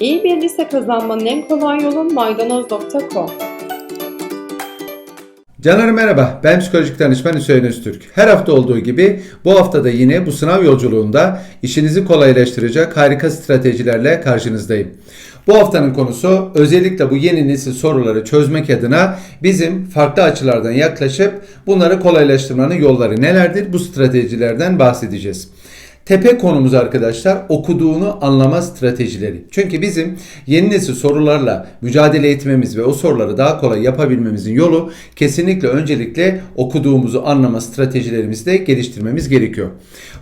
İyi bir lise kazanmanın en kolay yolu maydanoz.com. Canlarım merhaba, ben psikolojik danışman Hüseyin Öztürk. Her hafta olduğu gibi bu hafta da yine bu sınav yolculuğunda işinizi kolaylaştıracak harika stratejilerle karşınızdayım. Bu haftanın konusu özellikle bu yeni nesil soruları çözmek adına bizim farklı açılardan yaklaşıp bunları kolaylaştırmanın yolları nelerdir? Bu stratejilerden bahsedeceğiz. Tepe konumuz arkadaşlar okuduğunu anlama stratejileri. Çünkü bizim yeni nesil sorularla mücadele etmemiz ve o soruları daha kolay yapabilmemizin yolu kesinlikle öncelikle okuduğumuzu anlama stratejilerimizi de geliştirmemiz gerekiyor.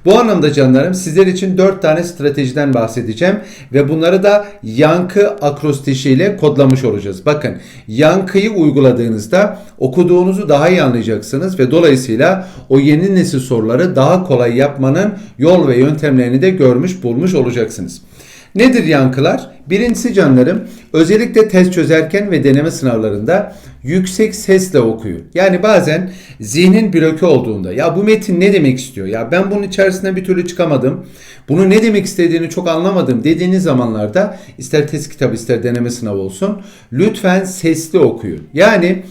Bu anlamda canlarım sizler için 4 tane stratejiden bahsedeceğim ve bunları da yankı akrostişiyle kodlamış olacağız. Bakın yankıyı uyguladığınızda okuduğunuzu daha iyi anlayacaksınız ve dolayısıyla o yeni nesil soruları daha kolay yapmanın yol ve yöntemlerini de görmüş bulmuş olacaksınız. Nedir yankılar? Birincisi canlarım özellikle test çözerken ve deneme sınavlarında yüksek sesle okuyun. Yani bazen zihnin bloke olduğunda ya bu metin ne demek istiyor? Ya ben bunun içerisinden bir türlü çıkamadım. Bunu ne demek istediğini çok anlamadım dediğiniz zamanlarda ister test kitabı ister deneme sınavı olsun lütfen sesli okuyun. Yani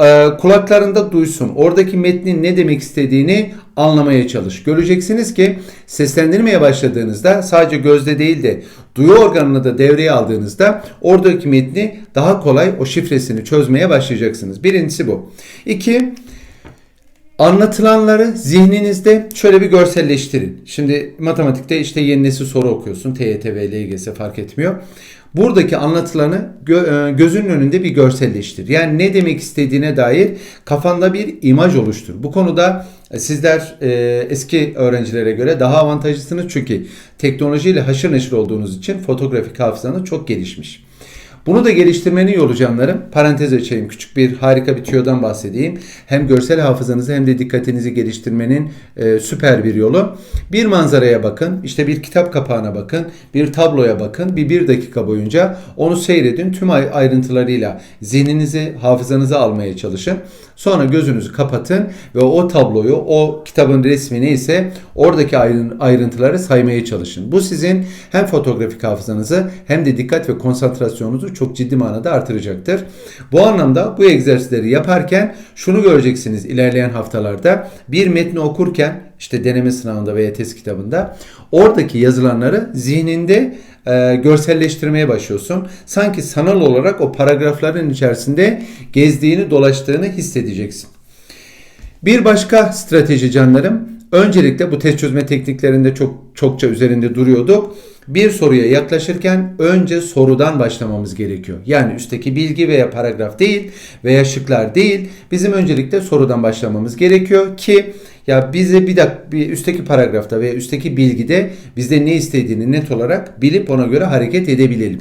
e, kulaklarında duysun. Oradaki metnin ne demek istediğini anlamaya çalış. Göreceksiniz ki seslendirmeye başladığınızda sadece gözde değil de duyu organını da devreye aldığınızda oradaki metni daha kolay o şifresini çözmeye başlayacaksınız. Birincisi bu. İki, Anlatılanları zihninizde şöyle bir görselleştirin. Şimdi matematikte işte yeni nesil soru okuyorsun. TYT ve LGS fark etmiyor. Buradaki anlatılanı gö- e, gözünün önünde bir görselleştir. Yani ne demek istediğine dair kafanda bir imaj oluştur. Bu konuda e, sizler e, eski öğrencilere göre daha avantajlısınız çünkü teknolojiyle haşır neşir olduğunuz için fotoğrafik hafızanız çok gelişmiş. Bunu da geliştirmenin yolu canlarım. Parantez açayım. Küçük bir harika bir tüyodan bahsedeyim. Hem görsel hafızanızı hem de dikkatinizi geliştirmenin e, süper bir yolu. Bir manzaraya bakın. işte bir kitap kapağına bakın. Bir tabloya bakın. Bir bir dakika boyunca onu seyredin. Tüm ay- ayrıntılarıyla zihninizi, hafızanızı almaya çalışın. Sonra gözünüzü kapatın ve o tabloyu, o kitabın resmi neyse oradaki ayrın- ayrıntıları saymaya çalışın. Bu sizin hem fotoğrafik hafızanızı hem de dikkat ve konsantrasyonunuzu çok ciddi manada artıracaktır. Bu anlamda bu egzersizleri yaparken şunu göreceksiniz ilerleyen haftalarda. Bir metni okurken işte deneme sınavında veya test kitabında oradaki yazılanları zihninde e, görselleştirmeye başlıyorsun. Sanki sanal olarak o paragrafların içerisinde gezdiğini, dolaştığını hissedeceksin. Bir başka strateji canlarım. Öncelikle bu test çözme tekniklerinde çok çokça üzerinde duruyorduk. Bir soruya yaklaşırken önce sorudan başlamamız gerekiyor. Yani üstteki bilgi veya paragraf değil veya şıklar değil. Bizim öncelikle sorudan başlamamız gerekiyor ki ya bize bir dakika bir üstteki paragrafta veya üstteki bilgide bizde ne istediğini net olarak bilip ona göre hareket edebilelim.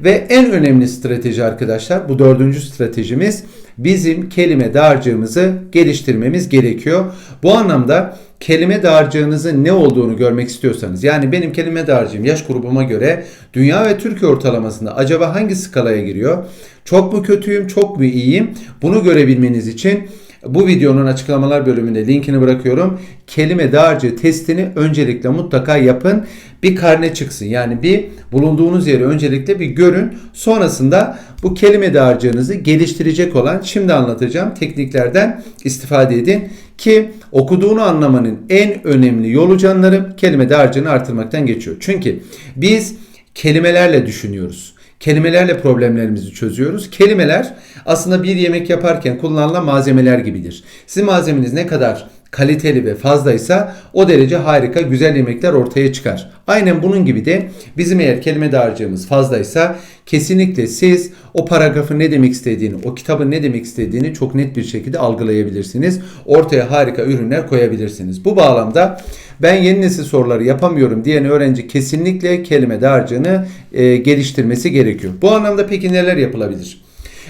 Ve en önemli strateji arkadaşlar bu dördüncü stratejimiz bizim kelime dağarcığımızı geliştirmemiz gerekiyor. Bu anlamda kelime dağarcığınızın ne olduğunu görmek istiyorsanız yani benim kelime dağarcığım yaş grubuma göre dünya ve Türkiye ortalamasında acaba hangi skalaya giriyor? Çok mu kötüyüm, çok mu iyiyim? Bunu görebilmeniz için bu videonun açıklamalar bölümünde linkini bırakıyorum. Kelime dağarcığı testini öncelikle mutlaka yapın. Bir karne çıksın. Yani bir bulunduğunuz yeri öncelikle bir görün. Sonrasında bu kelime dağarcığınızı geliştirecek olan şimdi anlatacağım tekniklerden istifade edin. Ki okuduğunu anlamanın en önemli yolu canlarım kelime dağarcığını artırmaktan geçiyor. Çünkü biz kelimelerle düşünüyoruz. Kelimelerle problemlerimizi çözüyoruz. Kelimeler aslında bir yemek yaparken kullanılan malzemeler gibidir. Sizin malzemeniz ne kadar kaliteli ve fazlaysa o derece harika güzel yemekler ortaya çıkar. Aynen bunun gibi de bizim eğer kelime dağarcığımız fazlaysa kesinlikle siz o paragrafın ne demek istediğini, o kitabın ne demek istediğini çok net bir şekilde algılayabilirsiniz. Ortaya harika ürünler koyabilirsiniz. Bu bağlamda ben yeni nesil soruları yapamıyorum diyen öğrenci kesinlikle kelime dağarcığını e, geliştirmesi gerekiyor. Bu anlamda peki neler yapılabilir?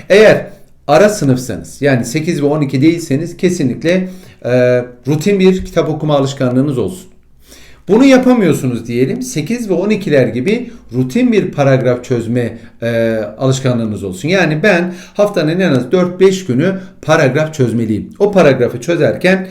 Eğer ara sınıfsanız yani 8 ve 12 değilseniz kesinlikle e, rutin bir kitap okuma alışkanlığınız olsun. Bunu yapamıyorsunuz diyelim 8 ve 12'ler gibi rutin bir paragraf çözme e, alışkanlığınız olsun. Yani ben haftanın en az 4-5 günü paragraf çözmeliyim. O paragrafı çözerken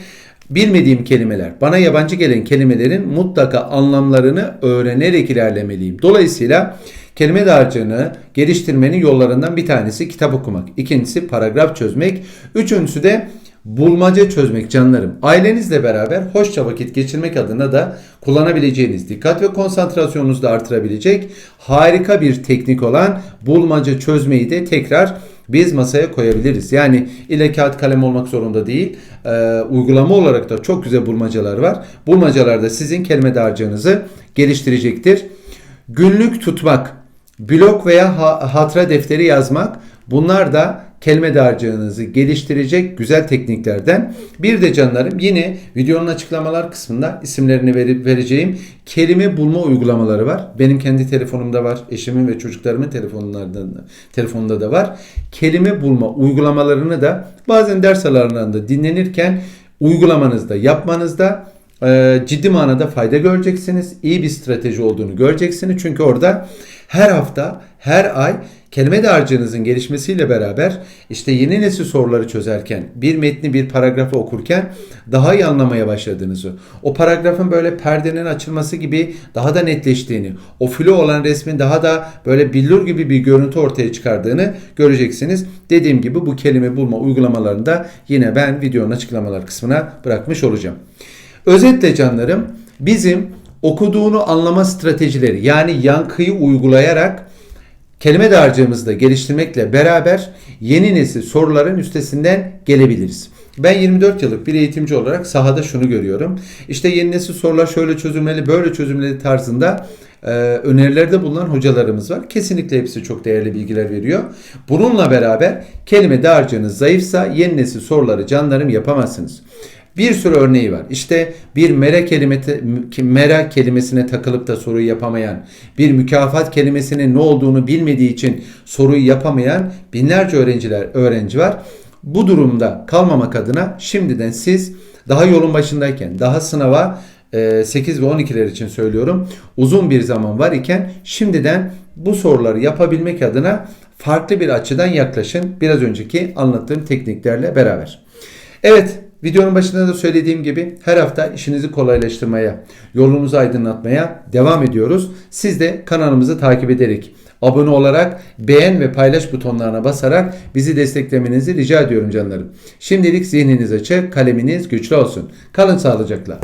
bilmediğim kelimeler, bana yabancı gelen kelimelerin mutlaka anlamlarını öğrenerek ilerlemeliyim. Dolayısıyla Kelime dağarcığını geliştirmenin yollarından bir tanesi kitap okumak. İkincisi paragraf çözmek. Üçüncüsü de bulmaca çözmek canlarım. Ailenizle beraber hoşça vakit geçirmek adına da kullanabileceğiniz, dikkat ve konsantrasyonunuzu da artırabilecek harika bir teknik olan bulmaca çözmeyi de tekrar biz masaya koyabiliriz. Yani ile kağıt kalem olmak zorunda değil. Ee, uygulama olarak da çok güzel bulmacalar var. Bulmacalar da sizin kelime dağarcığınızı geliştirecektir. Günlük tutmak, blog veya ha- hatıra defteri yazmak bunlar da kelime dağarcığınızı geliştirecek güzel tekniklerden. Bir de canlarım yine videonun açıklamalar kısmında isimlerini verip vereceğim kelime bulma uygulamaları var. Benim kendi telefonumda var. Eşimin ve çocuklarımın telefonlarında telefonunda da var. Kelime bulma uygulamalarını da bazen ders aralarında dinlenirken uygulamanızda, yapmanızda e, ciddi manada fayda göreceksiniz. İyi bir strateji olduğunu göreceksiniz. Çünkü orada her hafta, her ay kelime dağarcığınızın gelişmesiyle beraber işte yeni nesil soruları çözerken, bir metni bir paragrafı okurken daha iyi anlamaya başladığınızı, o paragrafın böyle perdenin açılması gibi daha da netleştiğini, o filo olan resmin daha da böyle billur gibi bir görüntü ortaya çıkardığını göreceksiniz. Dediğim gibi bu kelime bulma uygulamalarını da yine ben videonun açıklamalar kısmına bırakmış olacağım. Özetle canlarım bizim okuduğunu anlama stratejileri yani yankıyı uygulayarak kelime dağarcığımızı da geliştirmekle beraber yeni nesil soruların üstesinden gelebiliriz. Ben 24 yıllık bir eğitimci olarak sahada şunu görüyorum. İşte yeni nesil sorular şöyle çözülmeli, böyle çözülmeli tarzında e, önerilerde bulunan hocalarımız var. Kesinlikle hepsi çok değerli bilgiler veriyor. Bununla beraber kelime dağarcığınız zayıfsa yeni nesil soruları canlarım yapamazsınız. Bir sürü örneği var. İşte bir mera kelimeti, mera kelimesine takılıp da soruyu yapamayan, bir mükafat kelimesinin ne olduğunu bilmediği için soruyu yapamayan binlerce öğrenciler öğrenci var. Bu durumda kalmamak adına şimdiden siz daha yolun başındayken, daha sınava e, 8 ve 12'ler için söylüyorum. Uzun bir zaman var iken şimdiden bu soruları yapabilmek adına farklı bir açıdan yaklaşın. Biraz önceki anlattığım tekniklerle beraber. Evet, videonun başında da söylediğim gibi her hafta işinizi kolaylaştırmaya, yolunuzu aydınlatmaya devam ediyoruz. Siz de kanalımızı takip ederek, abone olarak, beğen ve paylaş butonlarına basarak bizi desteklemenizi rica ediyorum canlarım. Şimdilik zihniniz açık, kaleminiz güçlü olsun. Kalın sağlıcakla.